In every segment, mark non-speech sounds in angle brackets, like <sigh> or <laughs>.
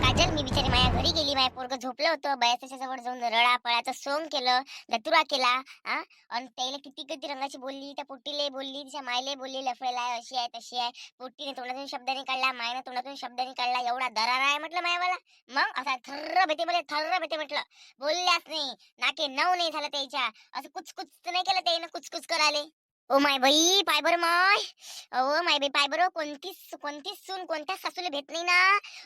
काजल मी बिचारी माझ्या घरी गेली माझ्या पोरग झोपलं होतं. बयाच्या जवळ जाऊन रडा पळाचं सोंग केलं धतुरा केला हा? आणि त्याला किती किती रंगाची बोलली त्या पोट्टीले बोलली तिच्या मायले बोलली लफडेला आहे अशी आहे तशी आहे. पोट्टीने तोंडातून शब्दाने काढला मायने तोंडातून शब्दाने काढला एवढा दरारा आहे म्हटलं मायावाला. मग असा थर्र भेटे मला थर्र भेटे म्हटलं. बोलल्याच नाही. नाके नऊ नाही झालं त्याच्या. असं कुच कुच नाही केलं त्याने कुच कुच कराले ओ माय बाई पाय बरं माय. ओ माय बाई पाय बरं. कोणतीच कोणतीच सून कोणत्याच सासूला भेट नाही ना?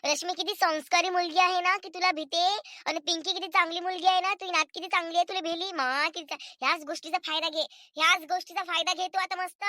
रश्मी किती संस्कारी मुलगी आहे ना की तुला भीते आणि पिंकी किती चांगली मुलगी आहे ना? तुझी नात किती चांगली आहे तुला भेली? मा किती ह्याच गोष्टीचा फायदा घे. ह्याच गोष्टीचा फायदा घे तू आता मस्त.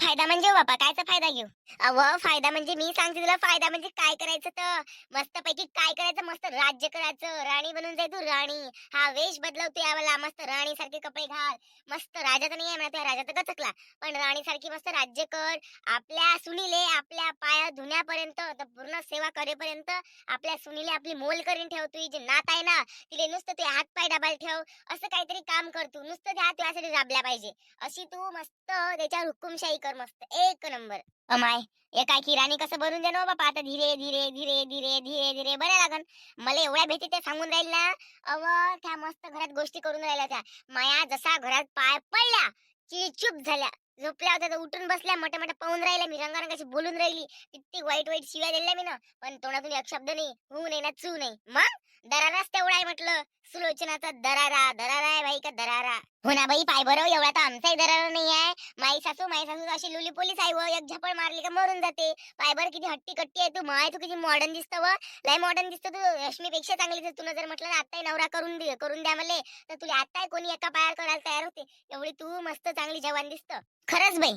फायदा म्हणजे बाबा कायचा फायदा घेऊ? अव फायदा म्हणजे मी सांगते तुला फायदा म्हणजे काय करायचं तर? मस्त पैकी काय करायचं? मस्त राज्य करायचं. राणी बनून जाय तू राणी. हा वेश बदलवतो यावेळेला. मस्त राणी सारखे कपडे घाल. मस्त राजा तर नाही म्हणा त्या राजा तर गचकला. पण राणी सारखी मस्त राज्य कर. आपल्या सुनीले आपल्या पाया धुण्यापर्यंत तर पूर्ण सेवा करेपर्यंत आपल्या सुनीले आपली मोल करून ठेव तुझी. जे नात आहे ना तिले नुसतं ते हात पाय डबाल ठेव. असं काहीतरी काम कर तू. नुसतं त्या तुझ्यासाठी राबल्या पाहिजे. अशी तू मस्त त्याच्यावर हुकुमशाही कर मस्त. एक नंबर. अमाय एका किराणी राणी कसं बनून दे ना हो बापा? आता धीरे धीरे धीरे धीरे धीरे धीरे बरं लागन. मला एवढ्या भेटी ते सांगून राहील ना अव त्या मस्त घरात गोष्टी करून राहिल्या त्या. माया जसा घरात पाय पडल्या की चूप झाल्या. झोपल्या होत्या तर उठून बसल्या मोठ्या मोठ्या पाहून राहिल्या. मी रंगारंगाशी बोलून राहिली. किती वाईट वाईट शिव्या दिल्या मी ना. पण तोंडातून एक शब्द नाही होऊ नाही ना चू नाही. मग? दराराच तेवढा आहे म्हटलं. सुलोचनाचा दरारा दरारा आहे बाई का दरारा. हो ना बाई पाय बरं एवढा तर आमचाही दरारा नाही आहे. माई सासू माई सासू अशी लुली पोलीस आहे व एक झपड मारली का मरून जाते. पाय बरं किती हट्टी कट्टी आहे तू. माय तू किती मॉडर्न दिसतं व. लय मॉडर्न दिसतं तू. रश्मीपेक्षा चांगली दिसते. तुला जर म्हटलं ना आत्ताही नवरा करून दे करून द्या मला. तर तुला आत्ताही कोणी एका पायावर करायला तयार होते. एवढी तू मस्त चांगली जवान दिसतं. खरंच बाई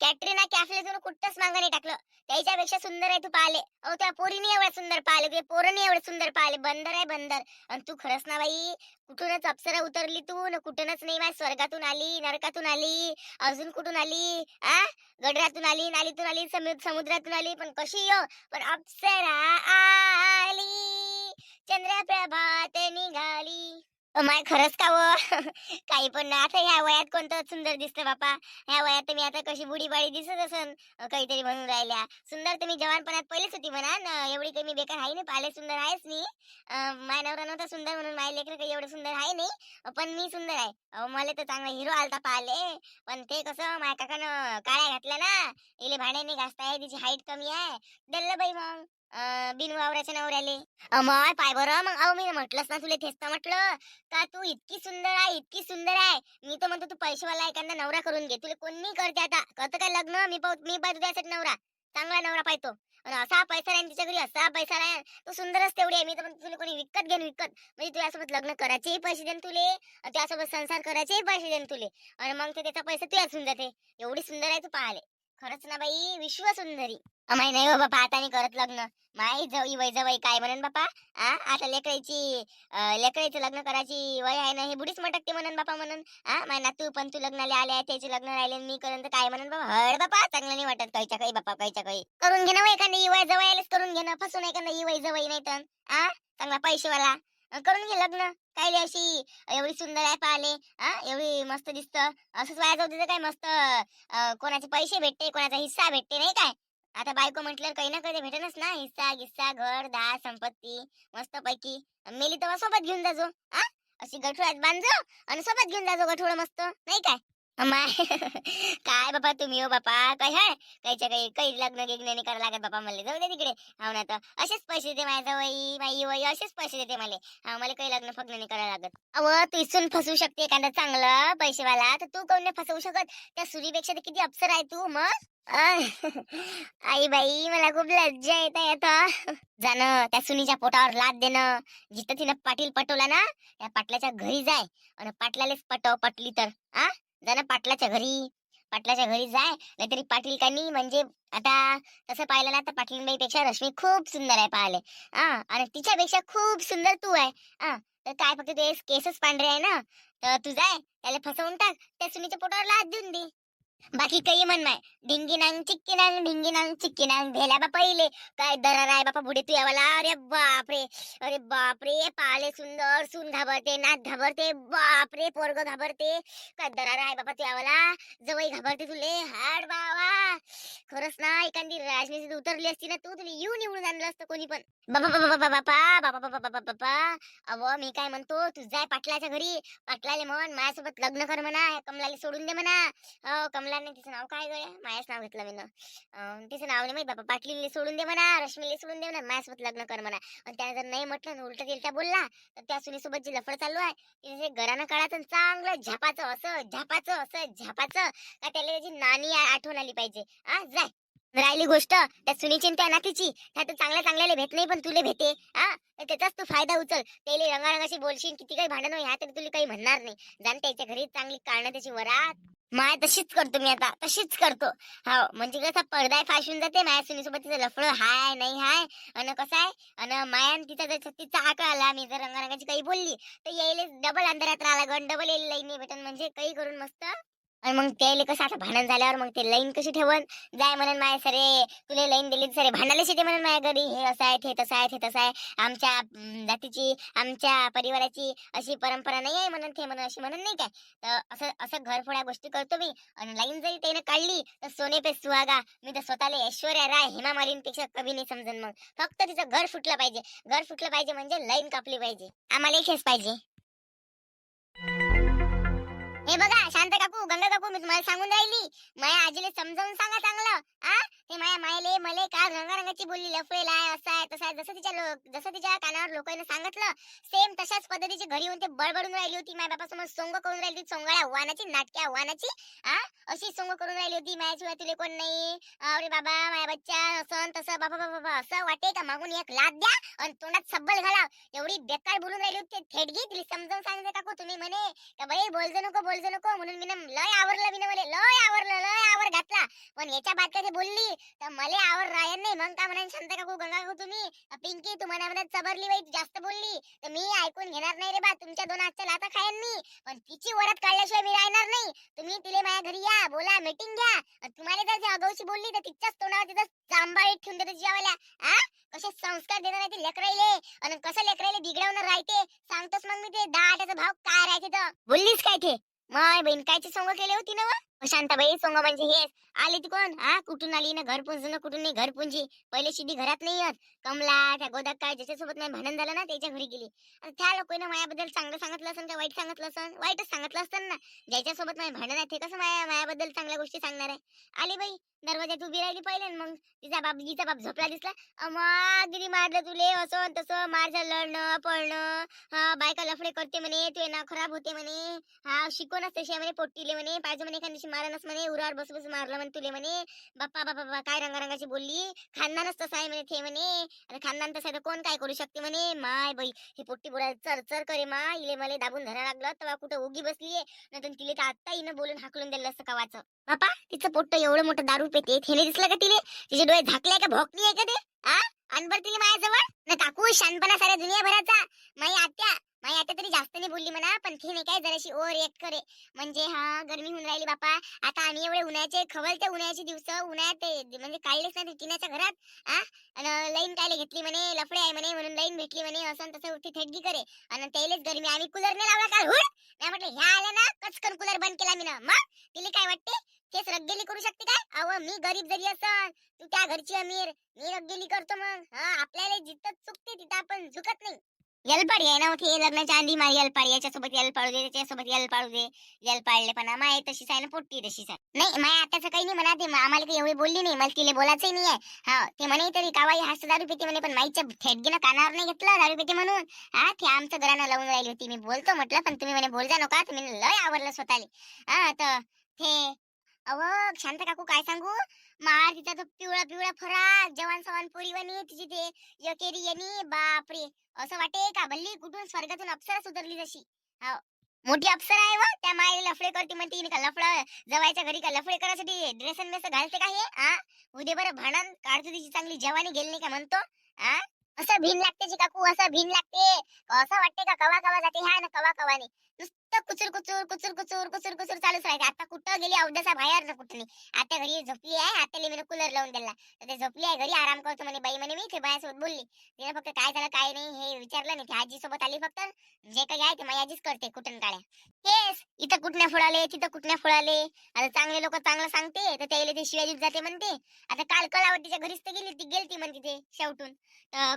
कॅटरीना कॅफले तुला कुठंच मागं नाही टाकलं. त्याच्यापेक्षा सुंदर आहे तू पाहिले अहो त्या पोरीने एवढ्या सुंदर पाहिले ते पोरने एवढं सुंदर पाहिले. बंदर आहे बंदर. आणि तू खरंच ना बाई कुठूनच अप्सरा उतरली तू न कुठूनच नाही बाई स्वर्गातून आली नरकातून आली अजून कुठून आली आ? गडरातून आली नालीतून आली समुद्रातून आली पण कशी यो? पण अप्सरा आली चंद्रप्रभात निघाली. माय खरंच का व? <laughs> काही पण ना. आता ह्या वयात कोणतं सुंदर दिसतं बापा? ह्या वयात तुम्ही आता कशी बुडी बाळी दिसत असन काहीतरी म्हणून राहिल्या. सुंदर तुम्ही जवानपणात पहिलेच होती म्हणा न एवढी काही मी बेकार आहे नाही पाहिले सुंदर आहेच नाही अं, माय नवरा नव्हता सुंदर म्हणून माझे लेकर काही एवढं सुंदर आहे नाही पण मी सुंदर आहे. मला तर चांगला हिरो आलता पाहिले पण ते कसं माझ्या काकानं काळ्या घातल्या ना. इले भाड्याने घासताय तिची हाईट कमी आहे. डल्ल बाई मग. बिन वावराच्या नवऱ्याले. अमर पाय बरं मग अहो मी म्हटलंच ना तुला तेच तर म्हटलं. का तू इतकी सुंदर आहे इतकी सुंदर आहे. मी तर म्हणतो तू पैसेवाला एखादा नवरा करून घे. तुला कोणी करते आता. करतं काय लग्न? मी पाहू मी पाहतो त्यासाठी नवरा. चांगला नवरा पाहतो. आणि असा पैसा राहील तिच्या घरी असा पैसा राहील तू सुंदरच तेवढी आहे. मी तर म्हणतो तुला कोणी विकत घेऊन विकत. म्हणजे तुझ्यासोबत लग्न करायचेही पैसे देन तुले. त्यासोबत संसार करायचेही पैसे देन तुले. आणि मग ते त्याचा पैसा तुझ्याच होऊन जाते. एवढी सुंदर आहे तू पाहिले खरंच ना बाई विश्व सुंदरी. माही नाही हो बापा आता नाही करत लग्न. माई जवई वय जवई काय म्हणन बापा? आ आता लेकरायची लेकरायचं लग्न करायची वय आहे ना हे बुडीच मटकते म्हणून बापा म्हणून. हा माय नातू पण तू लग्नाला आले त्याचे लग्न राहिले मी करून तर काय म्हणून बाबा? हळ बापा चांगलं नाही वाटत काहीच्या काही बापा काहीच्या काही. करून घे ना एखादी वय जवळ आलेच करून घेणं फसून फसून एखादा वय जवळ नाही तर. आ चांगला पैसेवाला. करून घे लग्न. काय अशी एवढी सुंदर आहे पाहिले हा एवढी मस्त दिसत. असंच वाया जाऊ तिथं काय मस्त. अं, कोणाचे पैसे भेटते कोणाचा हिस्सा भेटते नाही काय? आता बायको म्हटल्यावर काही ना काही भेटेनच ना. हिस्सा गिस्सा घर दार संपत्ती मस्त पैकी मेली तेव्हा सोबत घेऊन जाजो आ? अशी गठुळ्यात बांधजो आणि सोबत घेऊन जाजो गठुळ मस्त. नाही काय? <laughs> काय बापा तुम्ही हो बापा? काय हाय? काहीच्या काही काही लग्न गिग्न नाही करा लागत बापा मला जाऊ दे तिकडे. हो ना तर. असेच पैसे देते माझ्या वही माई वही असेच पैसे देते मला. हा मला काही लग्न फग्न नाही करायला लागत. अव तू इसून फसवू शकते एखादा चांगलं पैसेवाला. तर तू कोण फसवू शकत? त्या सुरीपेक्षा तर किती अप्सर आहे तू मग <laughs> आई बाई मला खूप लज्जा येत आहे आता. जाणं त्या सुनीच्या पोटावर लाद देणं. जिथं तिनं पाटील पटवला ना त्या पाटलाच्या घरी जाय. आणि पाटलालेच पटव पटली तर. आ जाणं पाटलाच्या घरी. पाटलाच्या घरी जाय. नाहीतरी पाटील कानी म्हणजे आता तसं पाहिलं ना तर पाटीलबाईपेक्षा रश्मी खूप सुंदर आहे पाहिले हा आणि तिच्यापेक्षा खूप सुंदर तू आहे. हा तर काय फक्त ते केसच पांढरे आहे ना? तर तू जाय त्याला फसवून टाक. त्या सुनीच्या पोटावर लाद देऊन दे. बाकी काही म्हण माय डिंगी नांग चिक्की नांग डिंगी नांग चिक्की नांग भेल्या बा पहिले. काय दरार आहे बापा बुडे तू यावाला अरे बापरे. अरे बापरे. पाले सुंदर सून घाबरते नाच घाबरते. बापरे पोरग घाबरते. काय दरार आहे बापा तू यावाला जवळ घाबरते तुले. हाड बावा खरंच ना एखादी राजनीतीत उतरली असती ना तू तुला येऊन निवडून आणलं असतं कोणी पण. बाबा बाबा बाबा बाबा बाबा बाबा बाबा बाबा अव मी काय म्हणतो? तू जाय पाटलाच्या घरी. पाटलाले म्हण माझ्यासोबत लग्न कर म्हणा. कमलाले सोडून दे म्हणा. हो कमलाने तिचं नाव काय गळ्या मायाच नाव घेतलं मी तिचं नाव नाही माहीत बाबा. पाटलीने सोडून दे म्हणा रश्मीला सोडून दे म्हणा माझ्यासोबत लग्न कर म्हणा. आणि त्याने जर नाही म्हटलं उलट तिला बोलला तर त्या सुनीसोबत जी लफड चालू आहे तिथे घरानं काढायचं चांगलं झापाचं असं झापाचं असं झापाचं का त्याला त्याची नानी आठवण आली पाहिजे. आ जाय. राहिली गोष्ट त्या सुनीची त्या नातीची. त्या तू चांगल्या चांगल्याला भेट नाही पण तुले भेटे. हा त्याचाच तू फायदा उचल. त्याला रंगारंगाशी बोलशील किती काही भांडण ह्या तरी तुला काही म्हणणार नाही. जाण त्याच्या घरी चांगली काढणं त्याची वरात. माय तशीच करतो मी आता तशीच करतो. हा म्हणजे कसा पडदा फाशून जाते माया सुनीसोबत तिचं लफडं हाय नाही हाय अन कसं आहे अन मायान तिचा जर तिचा आकळ आला मी जर रंगारंगाची काही बोलली तर यायला डबल अंधारात राहिला गण डबल यायला लाईन नाही भेटन म्हणजे काही करून मस्त आणि मग त्याला कसं आता भांडण झाल्यावर मग ते लाईन कशी ठेवन जाय म्हणून माय सरे तुले लाईन दिली सरे भांडायला शिटे म्हणून माया घरी. हे असं आहे हे तसं आहे हे तसं आहे. आमच्या जातीची आमच्या परिवाराची अशी परंपरा नाही आहे म्हणून ते म्हणून अशी म्हणून नाही काय. तर असं असं घरफोड्या गोष्टी करतो मी. आणि लाईन जरी त्याने काढली तर सोने पे सुहागा. मी तर स्वतःला ऐश्वर्या राय हेमा मालिनीपेक्षा कमी नाही समजन मग. फक्त तिचं घर फुटलं पाहिजे. घर फुटलं पाहिजे म्हणजे लाईन कापली पाहिजे. आम्हाला हेच पाहिजे. हे बघा शांत गंगा काकू मी तुम्हाला सांगून राहिली. माझ्या आजीला समजावून सांगा चांगलं आ? हे माया मायले मले काल रंगारंगाची बोलली लफेल आहे असं आहे तसं आहे. जसं तिच्या लोक जसं तिच्या कानावर लोकांना सांगितलं सेम तशाच पद्धतीची घरी येऊन ते बडबडून राहिली होती. माझ्या बापासमोर सोंग करून राहिली होती सोंगाळ्या वानाची नाटक्या वानाची आ? अशी सोंग करून राहिली होती. माझ्याशिवाय तुले कोण नाही. अरे बाबा माया बच्चा असं तसं बाबा बाबा बाबा असं वाटे का मागून एक लाद द्या आणि तोंडात सब्बल घाला एवढी बेकार बोलून राहिली होती थेटगी तिला समजावून सांगितलं काकू तुम्ही म्हणे का बाई बोलजो नको बोलजो नको म्हणून मी लय आवरलं मी लय आवरलं लय आवर घातला. पण याच्या बाद कधी बोलली तर मला आवर राहत नाही. मग का म्हणा शांत काकू गंगा काकू तुम्ही? पिंकी तू मनामध्ये चबरली बाई जास्त बोलली. तर मी ऐकून घेणार नाही रे बा. तुमच्या दोन आजच्या लाता खायन मी. पण तिची वरात काढल्याशिवाय मी राहणार नाही. तुम्ही तिले माझ्या घरी या. बोला मीटिंग घ्या. तुम्हाला जर ती बोलली तर तिच्याच तोंडावर तिथं जांभाळीत ठेवून देते जेवायला हा कसे संस्कार देणार ते लेकरायले आणि कसं लेकरायले बिघडवणार राहते? सांगतोस मग मी ते. दहा आठाचा भाव काय राहते तर? बोललीच काय ते? माय बहीण कायची संग केले होती ना शांताबाई सोंग म्हणजे हेच आले ती कोण? हा कुठून आली? ना घर पुंजून कुठून? नाही घर पुंजी. पहिले शिडी घरात नाही येत. कमला त्या गोदात काय? ज्याच्यासोबत नाही भांडण झालं ना त्याच्या घरी गेली. आता त्या लोकांना मायाबद्दल चांगलं सांगितलं असेल का? वाईट सांगितलं असेल? वाईटच सांगितलं असतं ना. ज्याच्यासोबत नाही भांडण आहे ते कसं माया मायाबद्दल चांगल्या गोष्टी सांगणार आहे? आली बाई दरवाजात उभी राहिली पहिले मग तिचा बाप जिचा बाप झोपला दिसला. अमा दिदी मारलं तुले असं न तसं. मारझा लढणं पळणं. हा बायका लफडे करते म्हणे तू ना खराब होते म्हणे. हा शिकवण तशी म्हणे पोट्टीले म्हणे. पाहिजे म्हणे एखाद्याशी मारणच म्हणे उरावर बस बस मारलं म्हणे तुले म्हणे. बाप्पा बाप्पा बाप्पा काय रंगारंगाची बोलली? खानदानच तसं आहे म्हणे ते म्हणे. आणि खानदान तसं आहे तर कोण काय करू शकते म्हणे? माय बाई हे पोट्टी बोलाय चर चर करे मा. इले मला दाबून धरा लागलं तेव्हा कुठं उगी बसलीये नंतर तिले तर आत्ता हिनं बोलून हाकलून दिलं असं कवाचं. बापा तिचं पोट्ट एवढं मोठं दारू पेते थेने दिसलं का तिले? तिचे डोळे झाकले का भोकली आहे का ते? आ? अनबर तिले माझ्याजवळ? न काकू शानपणा साऱ्या दुनियाभराचा. माई आत्या माई आता तरी जास्त नाही बोलली म्हणा पण तिने काय जराशी ओर रिएक्ट करे. म्हणजे हा गर्मी होऊन राहिली बापा. आता आम्ही एवढे उन्हाचे खवलते उन्हाळ्याचे दिवस उन्हाळ्यात ते म्हणजे काढलेच नाही टिनाच्या घरात आ? आणि लाईन कायले घेतली म्हणे लफडे आहे म्हणे म्हणून लाईन भेटली म्हणे असं तसं ती थेटगी करे. आणि त्यालाच गर्मी आम्ही कूलर नाही लावला का? हुड! नाही म्हटलं ह्या आल्या ना कचकन कूलर बंद केला मी ना मग तिला काय वाटते? तेच रग्गेली करू शकते काय? अव मी गरीब जरी असन तू त्या घरची अमीर मी रग्गेली करतो मग. हा आपल्याला जिथं चुकते तिथं आपण झुकत नाही. यलपाडी आहे ना मग ते लग्नाच्या आधी माझी यलपाडी याच्यासोबत यल पाडू दे त्याच्यासोबत यल पाडू दे. यल पाडले पण माय तशीच आहे ना पोट्टी तशीच आहे नाही माय आताचं काही नाही म्हणा ते आम्हाला काही एवढी बोलली नाही मला तिला बोलायचंही नाही आहे हा ते म्हणे तरी कावाई हास्त दारू पिते म्हणे पण माईच्या थेटगीनं कानावर नाही घेतलं दारू पिते म्हणून. हा ते आमचं घरानं लावून राहिली होती मी बोलतो म्हटलं पण तुम्ही म्हणे बोलजा नका तुम्ही लय आवडलं स्वतःले. हा तर ते अव शांत काकू काय सांगू? मार तिचा तो पिवळा पिवळा फराक जवान सवान पोरीवानी तिची ते यकेरी येणी. बापरे! असं वाटे का भल्ली? कुठून स्वर्गातून अप्सरा उतरली जशी? हो मोठी अप्सरा आहे व. त्या मायला लफडे करते म्हणते का लफडा जवायच्या घरी का लफडे करायसाठी ड्रेसन मेस घालते का हे? आ? उद्या बरं भांडण काढते तिची चांगली जवानी गेली नाही का म्हणतो? आ? असं भीन लागते जी काकू असं भीन लागते. असं वाटते का कवा कवा जाते ह्या ना कवा कवा नाही नुसतं नुसतं कुचूर कुचूर कुचूर कुचूर कुचूर कुचूर चालूच राहायचं. आता कुठं गेली? अवदसा बाहेर ना कुठं नाही आता घरी झोपली आहे. आता मी कूलर लावून दिला तर ते झोपली आहे घरी. आराम करतो म्हणे बाई म्हणे मी. ते बायासोबत बोलली. तिने फक्त काय झालं काय नाही हे विचारलं नाही. ती आजी सोबत आली फक्त. जे काही आहे ते माझी आजीच करते कुठून काळ्या तेच इथं कुठण्या फुळाले तिथं कुठण्या फुळाले आता चांगले लोक चांगलं सांगते. तर त्याला ते शिवाजीत जाते म्हणते. आता काल कलावतीच्या घरीच तर गेली ती गेलती म्हणते ते शेवटून.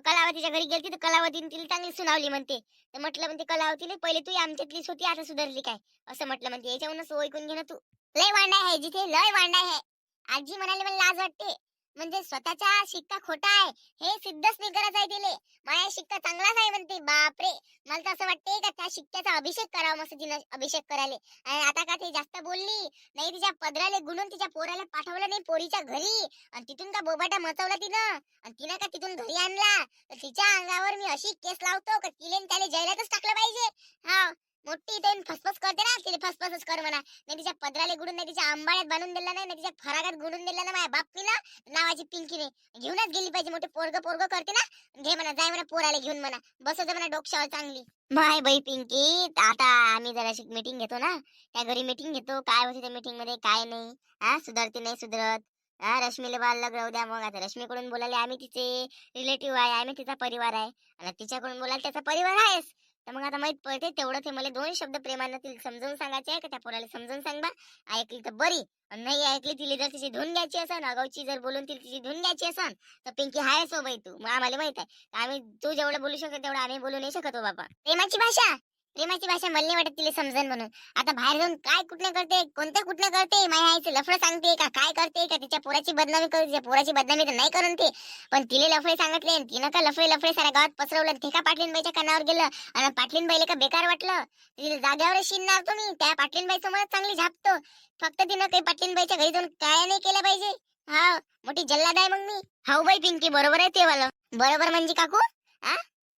कलावतीच्या घरी गेलती. तर कलावतीने तिला चांगली सुनावली म्हणते. तर म्हटलं म्हणते कलावतीने पहिले तू आमच्यातलीच होती. आता सुधारली काय? असं म्हटलं म्हणते याच्यावरूनच ऐकून घे ना तू. लय वांडा आहे जिथे लय वांडा आहे. आजी म्हणाले मला लाज वाटते. म्हणजे स्वतःचा शिक्का खोटा आहे. हे सिद्धच नाही करत आहे तिले. माझा शिक्का चांगलाच आहे म्हणते. बापरे! मला तर असं वाटते का त्या शिक्क्याचा अभिषेक करावा मस्त तिनं अभिषेक करायले. आणि आता का ते जास्त बोलली? नाही तिच्या पदराले गुणून तिच्या पोराला पाठवलं नाही पोरीच्या घरी. आणि तिथून का बोबाटा मचवला तिनं? आणि तिनं का तिथून घरी आणला? तर तिच्या अंगावर मी अशी केस लावतो का तिले त्याला जैलातच टाकलं पाहिजे. हा मोठी इथे फसफस करते ना तिथे फसफसच कर म्हणा. नाही तिच्या पदराले गुडून नाही तिच्या आंबाळ्यात बांधून दिला नाही तिच्या फरागात गुडून दिला ना माझ्या बापीला नावाची पिंकीने. घेऊनच गेली पाहिजे मोठे पोरग पोरग करते ना. घे म्हणा जाय म्हणा पोराला घेऊन म्हणा. बसवतो म्हणा डोक्यावर चांगली. माय बाई पिंकी आता आम्ही जराशी मीटिंग घेतो ना. त्या घरी मीटिंग घेतो. काय होते त्या मीटिंगमध्ये? काय नाही. हा सुधारते नाही सुधरत. हा रश्मीला बाल लग्न द्या मग. आता रश्मीकडून बोलायला आम्ही तिचे रिलेटिव्ह आहे आम्ही तिचा परिवार आहे. आणि तिच्याकडून बोलायला त्याचा परिवार आहेस तर मग आता माहीत पडते तेवढं ते मला दोन शब्द प्रेमानं तिला सांगायचे आहे का त्या पोराला समजून सांग बा ऐकली तर बरी आणि नाही ऐकली तिला जर तिची धुन घ्यायची असन अगावची जर बोलून तिला तिची धुन घ्यायची असन तर पिंकी हाय सो बाई तू मग आम्हाला माहीत आहे. आम्ही तू जेवढं बोलू शकतो तेवढं आम्ही बोलू नाही शकतो हो बाबा. प्रेमाची भाषा! प्रेमाची भाषा मला नाही वाटत तिला समजन म्हणून. आता बाहेर जाऊन काय कुठलं करते कोणतं कुठलं करते माझ्या आईचं लफडं सांगते का काय करते का तिच्या पोराची बदनामी करते तिच्या पोराची बदनामी तर नाही करून ते. पण तिले लफडे सांगितले तिनं का लफडे लफडे साऱ्या गावात पसरवलं ते का पाटलीन बाईच्या कानावर गेलं? आणि पाटलीन बाईला का बेकार वाटलं? तिला जाग्यावर शिनणार तुम्ही त्या पाटलीन बाई समोर चांगली झापतो. फक्त तिनं काही पाटलीन बाईच्या घरी जाऊन काय नाही केलं पाहिजे. हा मोठी जल्लाद आहे मग मी. हाऊ बाई पिंकी बरोबर आहे ते वालं बरोबर म्हणजे काकू हा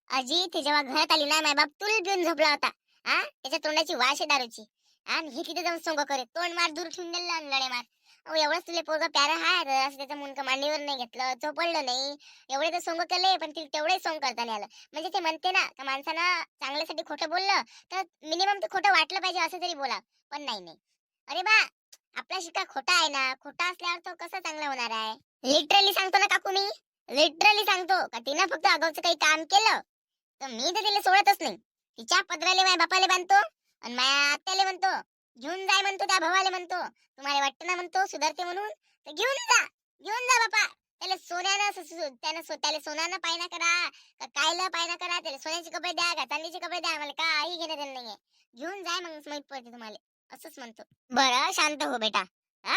अजी ती जेव्हा घरात आली ना मायबाप बाप तुला घेऊन झोपला होता. हा त्याच्या तोंडाची वाश आहे दारूची. आणि हे तिथे जाऊन सोंग करे तोंड मार दूर ठेवून दिलं आणि लढे मार. अहो एवढंच तुला पोरगा प्यारा हाय. असं त्याचं मुंडकं मांडीवर नाही घेतलं झोपडलं नाही. एवढे तर सोंग केले पण तिला तेवढे सोंग करता नाही आलं. म्हणजे ते म्हणते ना का माणसानं चांगल्यासाठी खोटं बोललं तर मिनिमम ते खोटं वाटलं पाहिजे असं तरी बोला पण नाही नाही. अरे बा आपला शिक्का खोटा आहे ना. खोटा असल्यावर तो कसा चांगला होणार आहे? लिटरली सांगतो ना काकू मी. लिटरली सांगतो. का तिनं फक्त अगावचं काही काम केलं? तर मी तर तिला सोडतच नाही. तिच्या पदराले माझ्या बापाले बांधतो आणि माझ्या आत्याले म्हणतो. घेऊन जाय म्हणतो त्या भावाले म्हणतो. तुम्हाला वाटतं ना म्हणतो सुधारते म्हणून. तर घेऊन जा घेऊन जा बापा. त्याला सोन्यानं त्यानं त्याला सोन्यानं पायना करा. का कायला पायना करा? त्याला सोन्याचे कपडे द्या का चांदीचे कपडे द्या. मला काही घेणं देणं नाहीये. घेऊन जाय मग माहीत पडते तुम्हाला. असंच म्हणतो. बरं शांत हो बेटा. हा?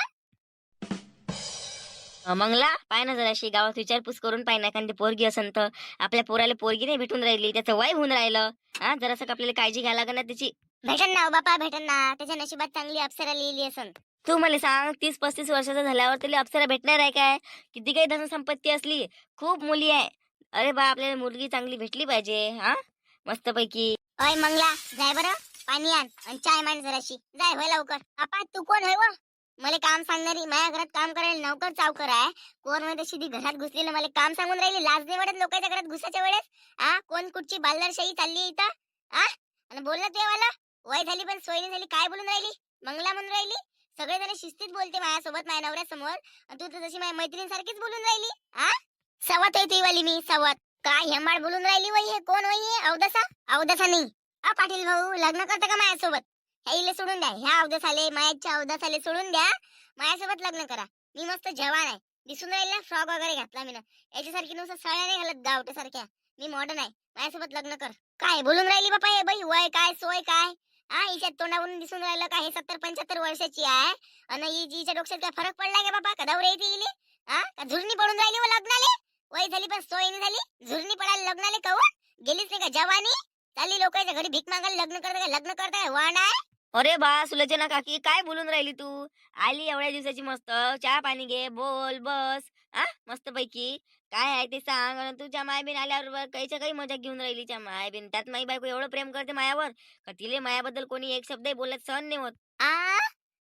मंगला पाय ना जराशी. गावात विचारपूस करून पाय ना. एखादी पोरगी असन तर आपल्या पोराला पोरगी नाही भेटून राहिली. त्याचं वय होऊन राहिलं. हा जरासं आपल्याला काळजी घ्यायला लागेल ना त्याची. भेटन ना बापा भेटन ना. त्याच्या नशिबात चांगली अप्सरा लिहिली असन. तू मला सांग तीस पस्तीस वर्षाचा झाल्यावर तरी अप्सरा भेटणार आहे काय? किती काही धनसंपत्ती असली खूप मुली आहे. अरे बा आपल्याला मुलगी चांगली भेटली पाहिजे हा? मस्तपैकी. ओय मंगला जाय बरं. पाणी आण आणि चाय मान जराशी. जाय होय लवकर. आपा तू कोण होय व? मला काम सांगणारी माझ्या घरात काम करायला नौकर चावकर आहे. कोण माहिती तशी ती घरात घुसली ना मला काम सांगून राहिली लाज नाही वाटत लोकांच्या घरात घुसाच्या वेळेस? आ? कोण कुठची बालदारशाही चालली इथं? आ? आणि बोलला ते मला वय झाली पण सोय झाली काय बोलून राहिली? मंगला म्हणून राहिली? सगळे जण शिस्तीत बोलते माझ्यासोबत माझ्या नवऱ्यासमोर. तू तर जशी माझ्या मैत्रीण सारखीच बोलून राहिली? आ? सवत आहे ती वाली मी सवत. काय हेंबाड बोलून राहिली वही हे? कोण वही हे? अवदसा? अवदसा नाही. आ पाटील भाऊ लग्न करता का माझ्यासोबत? ह्या इले सोडून द्या. ह्या अवदस आले मायाच्या अवदस आले सोडून द्या. माझ्यासोबत लग्न करा. मी मस्त जवान आहे. दिसून राहिला फ्रॉक वगैरे घातला मी ना याच्यासारखी नुसतं सळ्या नाही घालत गावट्यासारख्या. सारख्या मी मॉडर्न आहे. माझ्यासोबत लग्न कर. काय बोलून राहिली बापा हे बाई? वय काय? सोय काय? हा हिच्या तोंडावरून दिसून राहिलं का हे सत्तर पंच्याहत्तर वर्षाची आहे? आणि हिच्या डोक्यात काय फरक पडला का बाबा कदावर येते गेली हा का झुरणी पडून राहिली व लग्नाले? वय झाली पण सोय नाही झाली? झुरणी पडायला लग्नाले कवर? गेलीच नाही का जवानी? चालली लोकांच्या घरी भीक मागायला लग्न करता का? लग्न करता वाण आहे? अरे बा सुलोचना काकी काय बोलून राहिली तू? आली एवढ्या दिवसाची मस्त. चहा पाणी घे बोल बस. हा मस्त पैकी काय आहे ते सांग. तुझ्या मायबीन आल्यावर काहीच्या काही मजा घेऊन राहिली त्या मायबीन. त्यात माई बायको एवढं प्रेम करते मायावर का तिले मायाबद्दल कोणी एक शब्द बोलत सहन नाही होत. आ?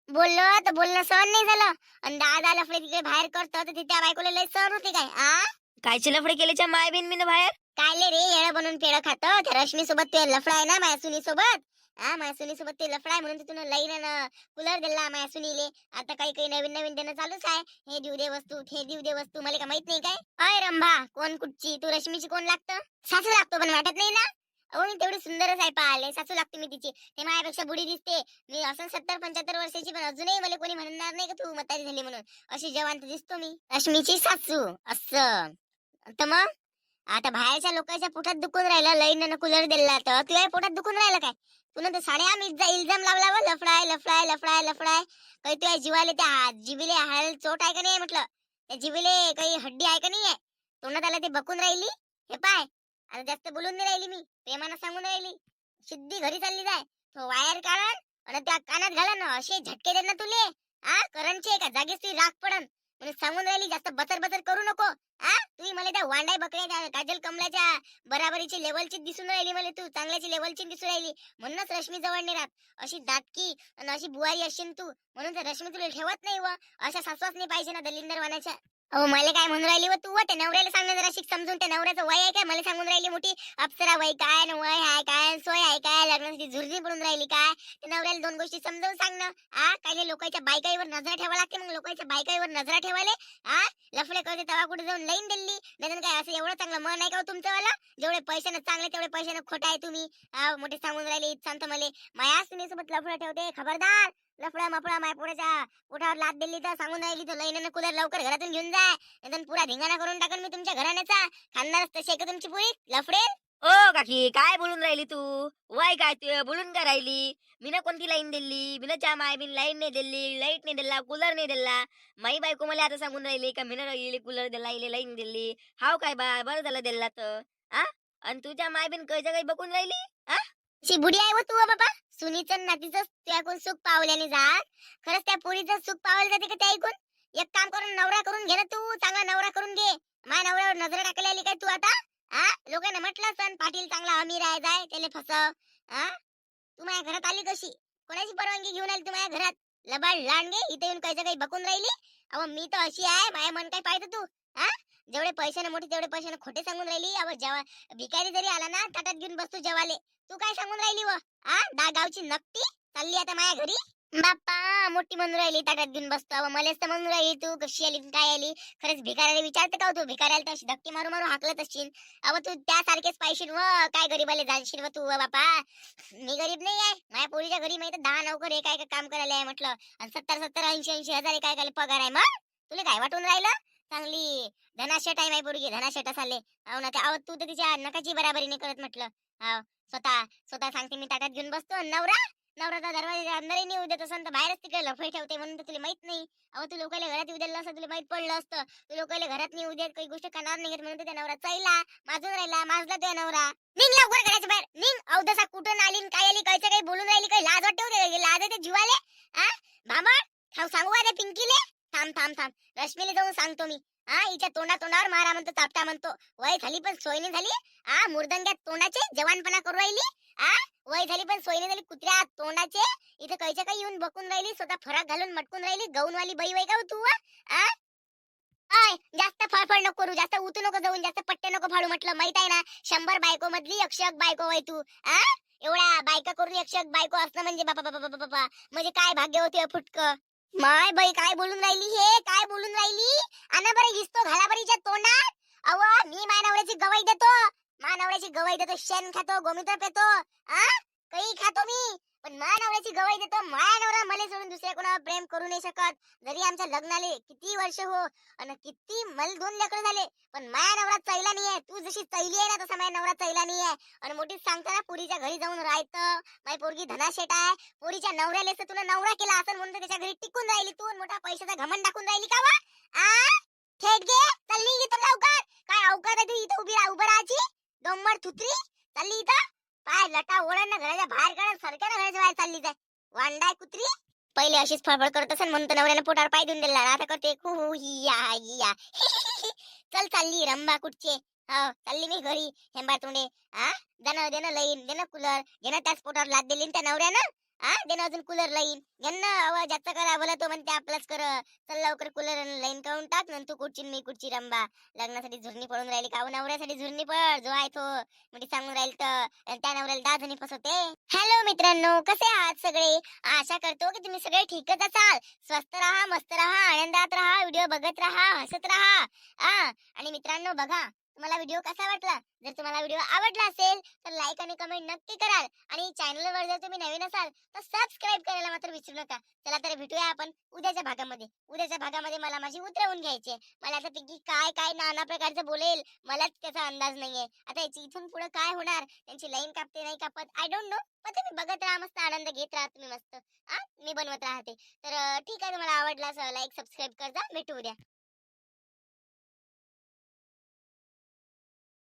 बोललो तर बोलणं सहन नाही झालं. आणि दादा लफडे तिकडे बाहेर करतो तर त्या बायकोला लय सहन होते काय? आ? कायचे लफडे केलेच्या मायबीन मी बाहेर? काय रे येळं बनून पेळ खात. त्या रश्मी सोबत ते लफडा आहे ना माझ्या सुनी सोबत हा मायसुनी सुनीसोबत ते लफडाय म्हणून तिथून तुला लईन कूलर दिला मायसुनीले आता काही काही नवीन नवीन देणं चालूच आहे. हे देऊ दे वस्तू हे देऊ दे वस्तू. मला का माहीत नाही काय. अय रंभा कोण कुठची? तू रश्मीची कोण लागतं? सासू लागतो पण वाटत नाही ना? अहो मी तेवढी सुंदरच आहे पाहिले सासू लागते मी तिची. ते माझ्यापेक्षा बुडी दिसते. मी असं सत्तर पंच्याहत्तर वर्षाची पण अजूनही मला कोणी म्हणणार नाही का तू मतारी झाली म्हणून? अशी जवान तर दिसतो मी. रश्मीची सासू असं. तर मग? आता बाहेरच्या लोकांच्या पोटात दुखून राहिलं लईनं कूलर दिला तर. तुझ्या पोटात दुखून राहिलं काय? तुला तर साड्या आम्ही इल्जाम लावला व लफडाय लफडाय लफडाय लफडाय. काही तुझ्या जीवाले त्या हा- हाल चोट आहे का नाही म्हटलं? त्या जिभेले काही हड्डी आहे का नाही? आहे तोंडात आला ते बकून राहिली? हे पाय. आता जास्त बोलून नाही राहिली मी. प्रेमानं सांगून राहिली. सिद्धी घरी चालली जाय. तो वायर काढन आणि त्या कानात घाला ना असे झटके देणार ना तुले. आ करंटचे का जागीच ती राग पडन. म्हणून सांगून राहिली जास्त बतर बतर करू नको. आ? तुम्ही मला त्या वांडाय बकड्या काजल कमलाच्या बराबरीची लेवलची दिसून राहिली मला तू चांगल्याची लेवलची दिसून राहिली. म्हणूनच रश्मी जवळ नाही राहत. अशी दाटकी आणि अशी बुवारी असेल तू म्हणून तर रश्मी तुला ठेवत नाही व अशा सासवाच नाही पाहिजे ना दलिंदर वानाच्या अहो मला काय म्हणून राहिली व तू? व त्या नवऱ्याला सांगणं जरा शिक समजून त्या नवऱ्याचं वय आहे काय? मला सांगून राहिली मोठी. अप्सरा वय काय न वय आहे काय सोय आहे काय लग्नासाठी झुरजी पडून राहिली काय? त्या नवऱ्याला दोन गोष्टी समजावून सांगणं. आ काही लोकांच्या बायकाईवर नजर ठेवा लागते मग लोकांच्या बायकाईवर नजर ठेवाले आ लफडे करते तवा कुठे जाऊन लाईन दिली नाही काय असं एवढं चांगलं मन आहे का हो तुमचं वाला जेवढे पैशानं चांगले तेवढे पैशानं खोटा आहे तुम्ही. आ, मोठे सांगून राहिले सांगतो मले. माया सोबत लफडा ठेवते खबरदार. लफडा मफडा माय पोटाच्या पोटावर लाद दिली तर सांगून राहिली तर लईन कुलर लवकर घरातून घेऊन जा. जाय नाहीतर पुरा धिंगाणा करून टाकन मी तुमच्या घराण्याचा. खानदारच तशी का तुमची पुरी? लफडे ओ काकी काय बोलून राहिली तू? वय काय तू बोलून का राहिली? मीनं कोणती लाईन दिली? मीनं चहा माय बिन लाईन नाही दिली लाइट नाही दिला कूलर नाही दिला. माई बायको मला आता सांगून राहिली का मीनं इले कूलर दिला इले लाईन दिली. हाव काय बा बरं झालं दिला तर. आ? आणि तुझ्या माय बिन कैच्या काही बघून राहिली? ची बुडी आहे व तू बाबा. सुनीचं नातीचं त्याकून सुख पावल्याने जात. खरंच त्या पोरीचं सुख पावलं जाते का त्या ऐकून? एक काम करून नवरा करून घे ना तू चांगला नवरा करून घे. माझ्या नवऱ्यावर नजर टाकली आली काय तू आता? हा लोकांना म्हटलं सण पाटील चांगला अमीर आहे जाय त्याला फसव. तू माझ्या घरात आली कशी? कोणाची परवानगी घेऊन आली तू माझ्या घरात? लबाड लांडगे इथे येऊन कायचं काही बकून राहिली. अहो मी तर अशी आहे माझ्या मन काय पाहिजे तू? हा जेवढे पैशाने मोठे तेवढे पैशाने खोटे सांगून राहिली. अहो जेव्हा भिकारी जरी आला ना ताटात घेऊन बसतो जेवाले. तू काय सांगून राहिली व? हा दा गावची नक्की चालली आता माझ्या घरी? बाप्पा मोठी म्हणून राहिली ताटात घेऊन बसतो. मलाच मलेच तर म्हणून राहिली तू कशी आली काय आली? खरंच भिकाऱ्याला विचारते का हो तू? भिकाऱ्याला तर धक्के मारू मारू हाकलत असशील. अव तू त्यासारखेच पाहिशील व काय गरीबाला जाणशील व तू बापा मी गरीब नाही आहे माझ्या पोरीच्या घरी माहिती दहा नोकर एक काय काम करायला आहे म्हटलं. आणि सत्तर सत्तर ऐंशी ऐंशी हजार काय काय पगार आहे मग? तुला काय वाटून राहिलं? चांगली. धनाशेट आहे माझी पोरगी धनाशेट असाले अहो ना ते अहो तू तर तिच्या नकाची बराबरी नाही करत म्हटलं. हा स्वतः स्वतः सांगते मी ताटात घेऊन बसतो. नवरा नवराचा दरवाजा अंदरही नाही उद्या तसं तर बाहेरच तिकडे लफडे ठेवते म्हणून तर तुला माहीत नाही. अहो तू लोकांना घरात उद्याला असं तुला माहीत पडलं असतं. तू लोकांना घरात नाही उद्या काही गोष्ट करणार नाही घेत म्हणून त्या नवरा चालला माजून राहिला माजला तो नवरा. निघ लवकर घराच्या बाहेर निघ. अहो कुठून आली काय आली कायचं काही बोलून राहिली काही लाज वाटते लाज ते जीवाले. हा भांबड थांब सांगू अरे पिंकीले. थांब थांब थांब. रश्मीले जाऊन सांगतो मी. हा हिच्या तोंडा तोंडावर मारा म्हणतो चापटा म्हणतो. वय झाली पण सोय नाही झाली. हा मुर्दंग्यात तोंडाचे जवानपणा करू राहिली. आ? वय झाली पण सोय झाली. कुत्र्या तोंडाचे. इथं कैच्या काही येऊन बकून राहिली स्वतः फराक घालून मटकून राहिली. गौनवाली बाई वय का हो तू आ? आय जास्त फळफळ नको करू. जास्त उतू नको जाऊन. जास्त पट्टे नको फाडू म्हटलं. माहीत आहे ना शंभर बायको मधली अक्षक बायको वय तू आ? एवढ्या बायका करून अक्षक बायको असणं म्हणजे बापा बापा बापा बापा. म्हणजे काय भाग्य होते फुटक? माय बाई काय बोलून राहिली हे? काय बोलून राहिली? आणा बरं हिसतो घाला बरीच्या तोंडात? अव मी मानवड्याची गवाई देतो. मानवड्याची गवाई देतो शेण खातो गोमित्र पेतो आ? काही खातो मी. पण मानवड्याची गवाई देतो माया नवरा मला सोडून दुसऱ्या कोणावर प्रेम करू नाही शकत. जरी आमच्या लग्नाले किती वर्ष हो आणि किती मल दोन लेकर झाले पण माया नवरा चैला नाहीये. तू जशी चैली आहे ना तसा माया नवरा चैला नाहीये. आणि मोठीच सांगतो ना पुरीच्या घरी जाऊन राहतं माझी पोरगी धनाशेट आहे. पोरीच्या नवऱ्याला असं तुला नवरा केला असं म्हणून त्याच्या घरी टिकून राहिली तू मोठा पैशाचा घमंड टाकून राहिली का वा? आ? थेट घे. चालली इथं लवकर. काय अवकात आहे तू? इथं उभी रा- उभं थुत्री चालली इथं. पाय लटा ओढण घराच्या बाहेर काढून सरक्या घराच्या बाहेर चालली जाय वांडाय कुत्री. पहिले अशीच फळफळ करत असेल म्हणून नवऱ्यानं पोटावर पाय देऊन दिला आता करते या <laughs> चल चालली रंबा कुठचे? हो चालली मी घरी. हेंबा तोंडे हा देणं देणं लईन देणं कूलर. घेणं त्याच पोटावर लाद दिली त्या नवऱ्यानं. हा त्यानं अजून कूलर लाईन यांना आवाज जास्त करा बोला तो म्हणते आपलाच कर. चल लवकर कूलर लाईन काढून टाक नंतर कुठची मी कुठची रंबा. लग्नासाठी झुरणी पडून राहिली का? नवऱ्यासाठी झुरणी पड जो आहे तो. म्हणजे सांगून राहील तर. त्या नवऱ्याला दहा जणी फसवते. हॅलो मित्रांनो कसे आहात सगळे? आशा करतो की तुम्ही सगळे ठीकच असाल. स्वस्त राहा मस्त राहा आनंदात राहा व्हिडिओ बघत राहा हसत राहा. आ आणि मित्रांनो बघा तुम्हाला व्हिडिओ कसा वाटला? जर तुम्हाला व्हिडिओ आवडला असेल तर लाईक आणि कमेंट नक्की कराल. आणि चॅनलवर जर तुम्ही नवीन असाल तर सबस्क्राईब करायला मात्र विसरू नका. चला तर भेटूया आपण उद्याच्या भागामध्ये. उद्याच्या भागामध्ये मला माझी उतरवून घ्यायची मला आता की काय काय नाना प्रकारचं बोलेल. मलाच त्याचा अंदाज नाहीये. आता याची इथून पुढे काय होणार? त्यांची लाईन कापते नाही कापत. आय डोंट नो पण तुम्ही बघत राहा मस्त आनंद घेत राहा तुम्ही मस्त. हा? मी बनवत राहते. तर ठीक आहे. तुम्हाला आवडला लाईक सबस्क्राईब करता भेटू उद्या.